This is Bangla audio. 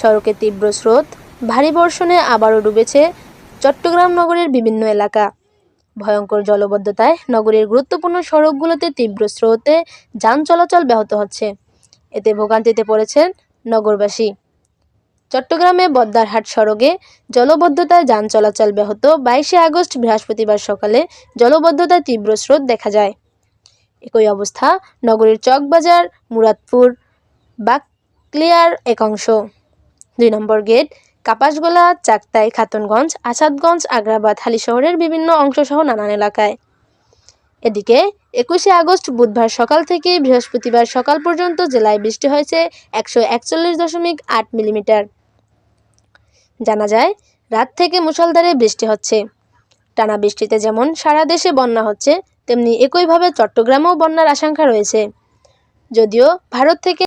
সড়কে তীব্র স্রোত, ভারী বর্ষণে আবারও ডুবেছে চট্টগ্রাম নগরের বিভিন্ন এলাকা। ভয়ঙ্কর জলবদ্ধতায় নগরীর গুরুত্বপূর্ণ সড়কগুলোতে তীব্র স্রোতে যান চলাচল ব্যাহত হচ্ছে। এতে ভোগান্তিতে পড়েছেন নগরবাসী। চট্টগ্রামে বদ্দারহাট সড়কে জলবদ্ধতায় যান চলাচল ব্যাহত বাইশে আগস্ট বৃহস্পতিবার সকালে জলবদ্ধতায় তীব্র স্রোত দেখা যায়। একই অবস্থা নগরীর চকবাজার, মুরাদপুর, বাকলিয়ার একাংশ। দুই নম্বর গেট, কাপাসগোলা, চাকতাই, খাতুনগঞ্জ, আসাদগঞ্জ, আগ্রাবাদ, হালি শহরের বিভিন্ন অংশসহ নানান এলাকায়। এদিকে একুশে আগস্ট বুধবার সকাল থেকে বৃহস্পতিবার সকাল পর্যন্ত জেলায় বৃষ্টি হয়েছে একশো একচল্লিশ দশমিক আট মিলিমিটার। জানা যায়, রাত থেকে মুষলধারে বৃষ্টি হচ্ছে। টানা বৃষ্টিতে যেমন সারা দেশে বন্যা হচ্ছে, তেমনি একইভাবে চট্টগ্রামেও বন্যার আশঙ্কা রয়েছে। যদিও ভারত থেকে